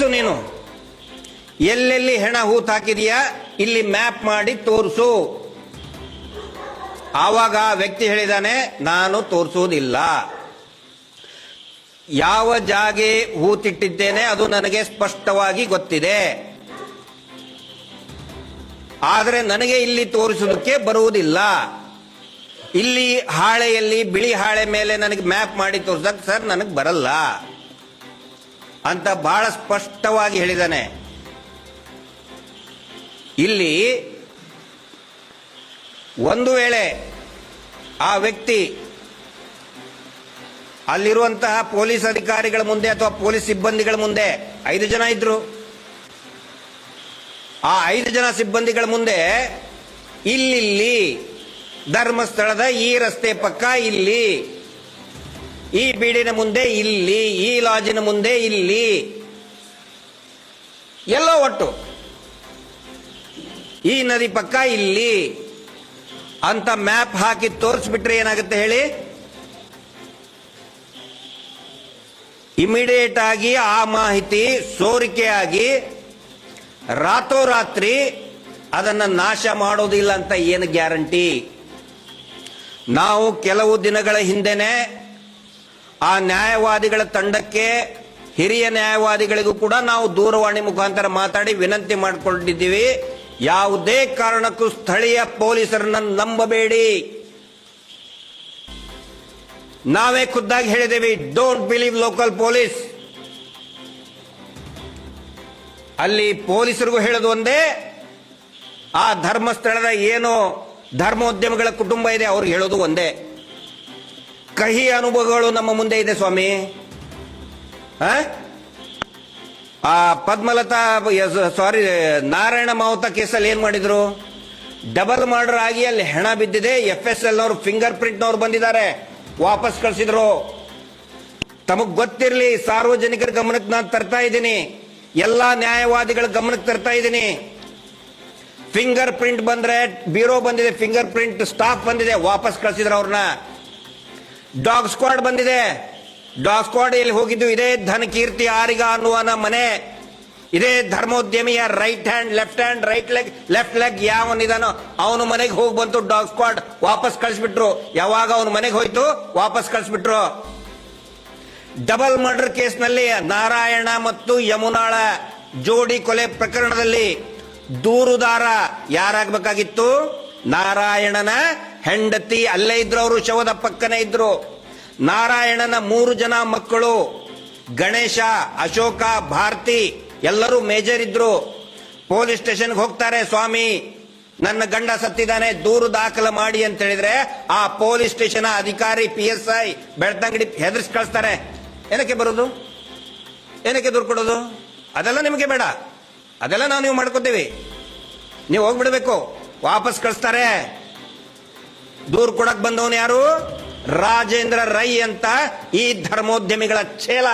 ತೋರಿಸು ನೀನು. ಎಲ್ಲೆಲ್ಲಿ ಹೆಣ ಹೂತ್ ಹಾಕಿದೀಯಾ, ಇಲ್ಲಿ ಮ್ಯಾಪ್ ಮಾಡಿ ತೋರಿಸು. ಆವಾಗ ಆ ವ್ಯಕ್ತಿ ಹೇಳಿದಾನೆ, ನಾನು ತೋರಿಸುವುದಿಲ್ಲ ಯಾವ ಜಾಗೆ ಹೂತಿಟ್ಟಿದ್ದೇನೆ, ಅದು ನನಗೆ ಸ್ಪಷ್ಟವಾಗಿ ಗೊತ್ತಿದೆ. ಆದರೆ ನನಗೆ ಇಲ್ಲಿ ತೋರಿಸೋದಕ್ಕೆ ಬರುವುದಿಲ್ಲ. ಇಲ್ಲಿ ಹಾಳೆಯಲ್ಲಿ, ಬಿಳಿ ಹಾಳೆ ಮೇಲೆ ನನಗೆ ಮ್ಯಾಪ್ ಮಾಡಿ ತೋರಿಸಕ್ ಸರ್ ನನಗೆ ಬರಲ್ಲ. ಅಂತ ಬಹಳ ಸ್ಪಷ್ಟವಾಗಿ ಹೇಳಿದ್ದಾನೆ ಇಲ್ಲಿ ಒಂದು ವೇಳೆ ಆ ವ್ಯಕ್ತಿ ಅಲ್ಲಿರುವಂತಹ ಪೊಲೀಸ್ ಅಧಿಕಾರಿಗಳ ಮುಂದೆ ಅಥವಾ ಪೊಲೀಸ್ ಸಿಬ್ಬಂದಿಗಳ ಮುಂದೆ, ಐದು ಜನ ಇದ್ರು. ಆ ಐದು ಜನ ಸಿಬ್ಬಂದಿಗಳ ಮುಂದೆ ಇಲ್ಲಿ ಧರ್ಮಸ್ಥಳದ ಈ ರಸ್ತೆ ಪಕ್ಕ ಇಲ್ಲಿ ಈ ಬೀಡಿನ ಮುಂದೆ ಇಲ್ಲಿ, ಈ ಲಾಜಿನ ಮುಂದೆ ಇಲ್ಲಿ. ಎಲ್ಲೋ ಒಟ್ಟು. ಈ ನದಿ ಪಕ್ಕ ಇಲ್ಲಿ. ಅಂತ ಮ್ಯಾಪ್ ಹಾಕಿ ತೋರಿಸ್ಬಿಟ್ರೆ ಏನಾಗುತ್ತೆ ಹೇಳಿ? ಇಮಿಡಿಯೇಟ್ ಆಗಿ ಆ ಮಾಹಿತಿ ಸೋರಿಕೆಯಾಗಿ ರಾತ್ರೋರಾತ್ರಿ ಅದನ್ನ ನಾಶ ಮಾಡೋದಿಲ್ಲ ಅಂತ ಏನು ಗ್ಯಾರಂಟಿ? ನಾವು ಕೆಲವು ದಿನಗಳ ಹಿಂದೆನೆ ಆ ನ್ಯಾಯವಾದಿಗಳ ತಂಡಕ್ಕೆ ಹಿರಿಯ ನ್ಯಾಯವಾದಿಗಳಿಗೂ ಕೂಡ ನಾವು ದೂರವಾಣಿ ಮುಖಾಂತರ ಮಾತಾಡಿ ವಿನಂತಿ ಮಾಡಿಕೊಂಡಿದ್ದೀವಿ. ಯಾವುದೇ ಕಾರಣಕ್ಕೂ ಸ್ಥಳೀಯ ಪೊಲೀಸರನ್ನ ನಂಬಬೇಡಿ. ನಾವೇ ಖುದ್ದಾಗಿ ಹೇಳಿದ್ದೇವೆ ಡೋಂಟ್ ಬಿಲೀವ್ ಲೋಕಲ್ ಪೊಲೀಸ್ ಅಲ್ಲಿ ಪೊಲೀಸರಿಗೂ ಹೇಳೋದು ಒಂದೇ, ಆ ಧರ್ಮಸ್ಥಳದ ಏನು ಧರ್ಮೋದ್ಯಮಗಳ ಕುಟುಂಬ ಇದೆ, ಅವ್ರಿಗೆ ಹೇಳೋದು ಒಂದೇ. ಕಹಿ ಅನುಭವಗಳು ನಮ್ಮ ಮುಂದೆ ಇದೆ ಸ್ವಾಮಿ. ಆ? ಪದ್ಮಲತಾ ಸಾರಿ ನಾರಾಯಣ ಮಾವುತ ಕೇಸಲ್ಲಿ ಏನ್ ಮಾಡಿದ್ರು? ಡಬಲ್ ಮರ್ಡರ್ ಆಗಿ ಅಲ್ಲಿ ಹೆಣ ಬಿದ್ದಿದೆ ಎಫ್ ಎಸ್ ಎಲ್ ಅವರು ಫಿಂಗರ್ ಪ್ರಿಂಟ್ನವ್ರು ಬಂದಿದ್ದಾರೆ. ವಾಪಸ್ ಕಳಿಸಿದ್ರು. ತಮಗ್ ಗೊತ್ತಿರಲಿ, ಸಾರ್ವಜನಿಕರ ಗಮನಕ್ಕೆ ನಾನು ತರ್ತಾ ಇದ್ದೀನಿ. ಎಲ್ಲಾ ನ್ಯಾಯವಾದಿಗಳ ಗಮನಕ್ಕೆ ತರ್ತಾ ಇದ್ದೀನಿ. ಫಿಂಗರ್ ಪ್ರಿಂಟ್ ಬಂದ್ರೆ ಬ್ಯೂರೋ ಬಂದಿದೆ ಫಿಂಗರ್ ಪ್ರಿಂಟ್ ಸ್ಟಾಫ್ ಬಂದಿದೆ, ವಾಪಸ್ ಕಳಿಸಿದ್ರು ಅವ್ರನ್ನ. ಡಾಗ್ ಸ್ಕ್ವಾಡ್ ಬಂದಿದೆ. ಡಾಗ್ ಸ್ಕ್ವಾಡ್ ಇಲ್ಲಿ ಹೋಗಿದ್ದು ಇದೇ ಧನಕೀರ್ತಿ ಆರಿಗ ಅನ್ನುವನ ಮನೆ. ಇದೇ ಧರ್ಮೋದ್ಯಮಿಯ right hand left hand right leg left leg ಯಾವನಿದಾನೋ ಅವನು ಮನೆಗೆ ಹೋಗಿ ಬಂತು ಡಾಗ್ ಸ್ಕ್ವಾಡ್ ವಾಪಸ್ ಕಳಿಸ್ಬಿಟ್ರು. ಯಾವಾಗ ಅವನ ಮನೆಗೆ ಹೋಯ್ತು? ವಾಪಸ್ ಕಳಿಸ್ಬಿಟ್ರು. ಡಬಲ್ ಮರ್ಡರ್ ಕೇಸ್ನಲ್ಲಿ ನಾರಾಯಣ ಮತ್ತು ಯಮುನಾಳ ಜೋಡಿ ಕೊಲೆ ಪ್ರಕರಣದಲ್ಲಿ ದೂರುದಾರ ಯಾರಾಗಬೇಕಾಗಿತ್ತು? ನಾರಾಯಣನ ಹೆಂಡತಿ ಅಲ್ಲೇ ಇದ್ರು ಅವರು, ಶವದ ಪಕ್ಕನೇ ಇದ್ರು. ನಾರಾಯಣನ ಮೂರು ಜನ ಮಕ್ಕಳು, ಗಣೇಶ, ಅಶೋಕ, ಭಾರತಿ, ಎಲ್ಲರೂ ಮೇಜರ್ ಇದ್ರು. ಪೊಲೀಸ್ ಸ್ಟೇಷನ್ಗೆ ಹೋಗ್ತಾರೆ, ಸ್ವಾಮಿ, ನನ್ನ ಗಂಡ ಸತ್ತಿದ್ದಾನೆ ದೂರು ದಾಖಲು ಮಾಡಿ ಅಂತ ಹೇಳಿದ್ರೆ ಆ ಪೊಲೀಸ್ ಸ್ಟೇಷನ್ ಅಧಿಕಾರಿ ಪಿ ಎಸ್ ಐ ಬೆಳ್ತಂಗಡಿ ಹೆದರ್ಸ್ ಕಳಿಸ್ತಾರೆ. ಏನಕ್ಕೆ ಬರೋದು? ಏನಕ್ಕೆ ದೂರು ಕೊಡೋದು? ಅದೆಲ್ಲ ನಿಮಗೆ ಬೇಡ. ಅದೆಲ್ಲ ನಾವು ನೀವು ಮಾಡ್ಕೋತೀವಿ. ನೀವು ಹೋಗ್ಬಿಡ್ಬೇಕು. ವಾಪಸ್ ಕಳಿಸ್ತಾರೆ. ದೂರು ಕೊಡಕ್ ಬಂದವನು ಯಾರು? ರಾಜೇಂದ್ರ ರೈ ಅಂತ ಈ ಧರ್ಮೋದ್ಯಮಿಗಳ ಛೇಲ.